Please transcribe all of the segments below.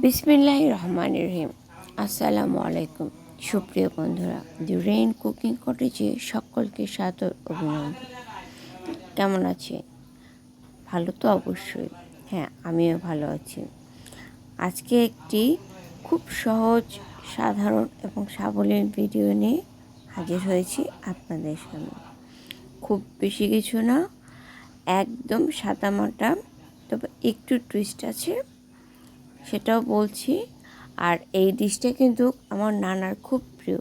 বিসমিল্লাহ রহমান রহিম। আসসালামু আলাইকুম। সুপ্রিয় বন্ধুরা দি রেইন কুকিং কটেজে সকলকে সাদর অভিনন্দন। কেমন আছে? ভালো তো অবশ্যই। হ্যাঁ আমিও ভালো আছি। আজকে একটি খুব সহজ, সাধারণ এবং সাবলীল ভিডিও নিয়ে হাজির হয়েছি আপনাদের সামনে। খুব বেশি কিছু না, একদম সাদামাটা তবে একটু টুইস্ট আছে। সেটাও বলছি। আর এই ডিশটা কিন্তু আমার নানার খুব প্রিয়।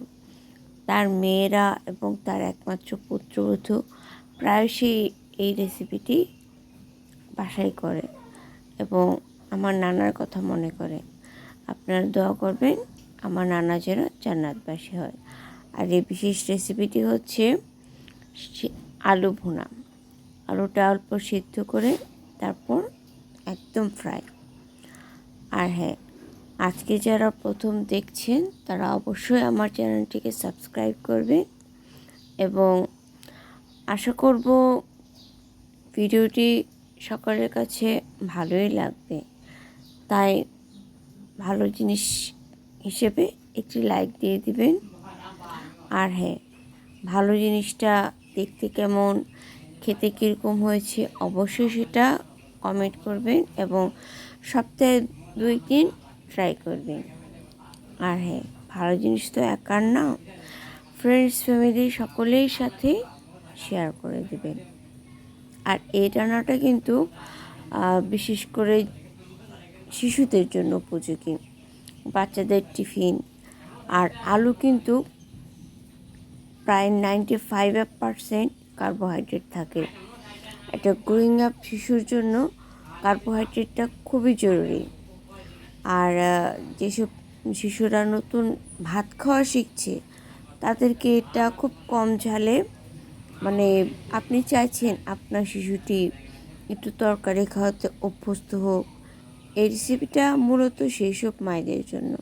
তার মেয়েরা এবং তার একমাত্র পুত্রবধূ প্রায়শই এই রেসিপিটি বাসায় করে এবং আমার নানার কথা মনে করে। আপনারা দোয়া করবেন আমার নানা যেন জান্নাতবাসী হয়। আর এই বিশেষ রেসিপিটি হচ্ছে আলু ভুনা। আলুটা অল্প সিদ্ধ করে তারপর একদম ফ্রাই আর হ্যাঁ আজকে যারা প্রথম দেখছেন, তারা অবশ্যই আমার চ্যানেলটিকে সাবস্ক্রাইব করবে। এবং আশা করব ভিডিওটি সকলের কাছে ভালোই লাগবে। তাই ভালো জিনিস হিসেবে একটি লাইক দিয়ে দিবেন। আর হ্যাঁ ভালো জিনিসটা দেখতে কেমন, খেতে কীরকম হয়েছে, অবশ্যই সেটা কমেন্ট করবেন। এবং সপ্তাহে দুই দিন ট্রাই করবেন আর হ্যাঁ ভালো জিনিস তো একার না। ফ্রেন্ডস ফ্যামিলি সকলের সাথে শেয়ার করে দেবেন আর এই রান্নাটা কিন্তু বিশেষ করে শিশুদের জন্য উপযোগী। বাচ্চাদের টিফিন। আর আলু কিন্তু প্রায় নাইনটি ফাইভ পারসেন্ট কার্বোহাইড্রেট থাকে। এটা গ্রোয়িং আপ শিশুর জন্য কার্বোহাইড্রেটটা খুবই জরুরি। আর যেসব শিশুরা নতুন ভাত খাওয়া শিখছে, তাদেরকে এটা খুব কম ঝালে মানে আপনি চাইছেন আপনার শিশুটি একটু তরকারি খাওয়াতে অভ্যস্ত হোক, এই রেসিপিটা মূলত সেই সব মায়েদের জন্য।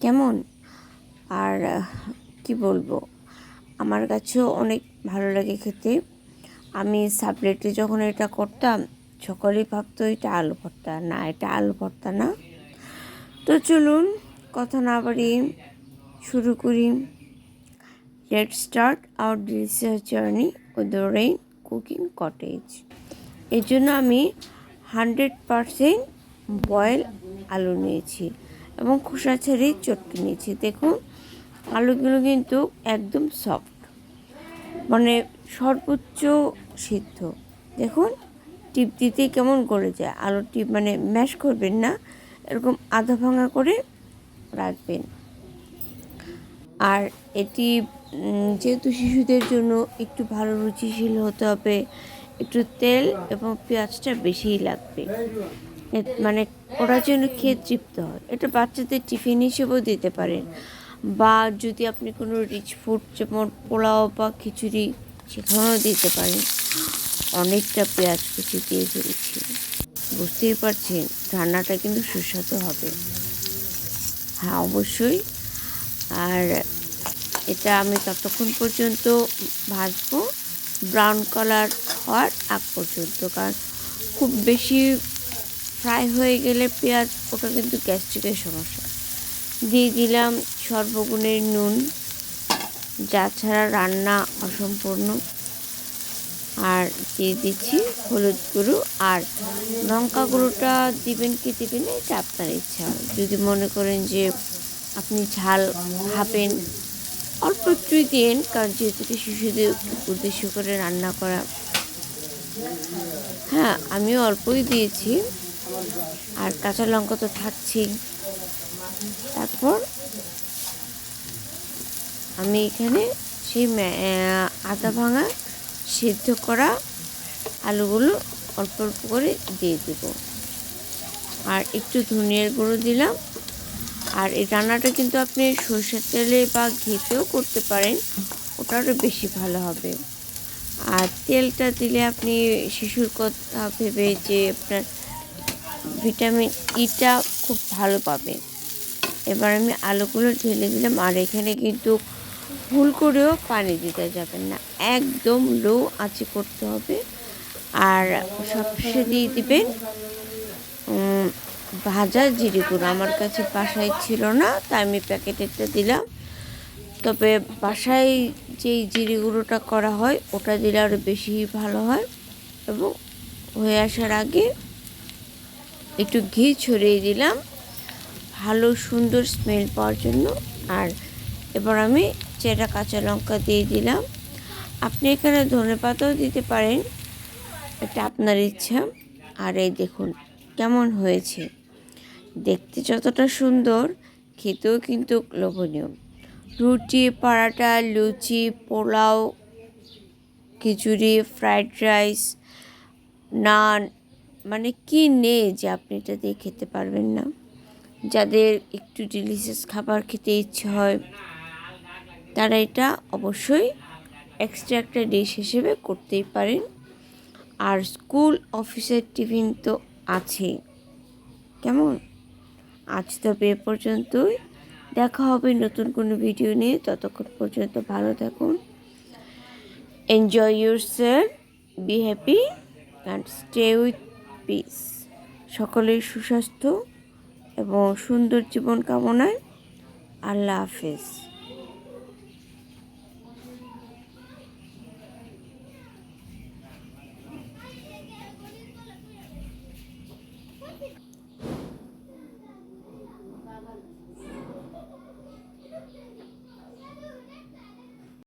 কেমন? আর, কি বলব? আমার কাছেও অনেক ভালো লাগে খেতে। আমি সাবলেটে যখন এটা করতাম সকলেই ভাবতো এটা আলু ভর্তা। না, এটা আলু ভর্তা না। তো চলুন কথা না বাড়িয়ে শুরু করি। Let start our delicious journey with the rain cooking cottage এর জন্য আমি হান্ড্রেড পারসেন্ট বয়েল আলু নিয়েছি এবং খোসা ছেড়ে চটকে নিয়েছি। দেখুন, আলুগুলো কিন্তু একদম সফট মানে সর্বোচ্চ সিদ্ধ। দেখুন টিপ দিতেই কেমন করে যায়? আলু টিপ মানে ম্যাশ করবেন না, এরকম আধা ভাঙা করে রাখবেন। আর এটি যেহেতু শিশুদের জন্য একটু ভালো রুচিশীল হতে হবে, একটু তেল এবং পেঁয়াজটা বেশিই লাগবে। মানে ওরা যেন খেয়ে তৃপ্ত হয়। এটা বাচ্চাদের টিফিন হিসেবেও দিতে পারেন। বা যদি আপনি কোনো রিচ ফুড যেমন পোলাও বা খিচুড়ি, সেখানেও দিতে পারেন। অনেকটা পেঁয়াজ কুচি দিয়ে ফেলেছি বুঝতেই পারছেন, রান্নাটা কিন্তু সুস্বাদু হবে। হ্যাঁ অবশ্যই। আর এটা আমি ততক্ষণ পর্যন্ত ভাজবো। ব্রাউন কালার হওয়ার আগ পর্যন্ত, কারণ খুব বেশি ফ্রাই হয়ে গেলে পেঁয়াজ, ওটা কিন্তু গ্যাস্ট্রিকের সমস্যা। দিয়ে দিলাম সর্বগুণের নুন। যা ছাড়া রান্না অসম্পূর্ণ। আর দিয়ে দিচ্ছি হলুদ গুঁড়ো। আর লঙ্কা গুঁড়োটা দিবেন কি দিবেন এটা আপনার ইচ্ছা। যদি মনে করেন যে আপনি ঝাল খাবেন, অল্প একটুই দিন, কারণ যেহেতু শিশুদের উদ্দেশ্য করে রান্না করা। হ্যাঁ আমিও অল্পই দিয়েছি। আর কাঁচা লঙ্কা তো থাকছেই। তারপর আমি এখানে সেই আদা ভাঙা সিদ্ধ করা আলুগুলো অল্প অল্প করে দিয়ে দেব। আর একটু ধনিয়ার গুঁড়ো দিলাম। আর এই রান্নাটা কিন্তু আপনি সরষের তেলে বা ঘিতেও করতে পারেন ওটা আরও বেশি ভালো হবে। আর তেলটা দিলে আপনি শিশুর কথা ভেবে যে আপনার ভিটামিন ইটা খুব ভালো পাবে এবার আমি আলুগুলো ঢেলে দিলাম। আর এখানে কিন্তু ভুল করেও পানি দিতে যাবেন না। একদম লো আঁচে করতে হবে। আর সবশেষে দিয়ে দিবেন ভাজা জিরে গুঁড়ো। আমার কাছে বাসায় ছিল না, তাই আমি প্যাকেটেরটা দিলাম। তবে বাসায় যেই জিরে গুঁড়োটা করা হয়, ওটা দিলে আরও বেশি ভালো হয়। এবং হয়ে আসার আগে একটু ঘি ছড়িয়ে দিলাম। ভালো সুন্দর স্মেল পাওয়ার জন্য। আর এবার আমি চেরা কাঁচা লঙ্কা দিয়ে দিলাম। আপনি এখানে ধনে পাতাও দিতে পারেন, এটা আপনার ইচ্ছা। আর এই দেখুন, কেমন হয়েছে। দেখতে যতটা সুন্দর, খেতেও কিন্তু লোভনীয়। রুটি পরাটা লুচি, পোলাও, খিচুড়ি, ফ্রাইড রাইস, নান মানে কি নেই যে আপনি এটা দিয়ে খেতে পারবেন না। যাদের একটু ডিলিশিয়াস খাবার খেতে ইচ্ছে হয় তারা এটা অবশ্যই এক্সট্রা একটা ডিশ হিসেবে করতেই পারেন। আর স্কুল অফিসের টিফিন তো আছেই। কেমন? আজ তবে এ পর্যন্তই। দেখা হবে নতুন কোনো ভিডিও নিয়ে। ততক্ষণ পর্যন্ত ভালো থাকুন। Enjoy yourself be happy and stay with peace সকলের সুস্বাস্থ্য এবং সুন্দর জীবন কামনায় আল্লাহ হাফেজ।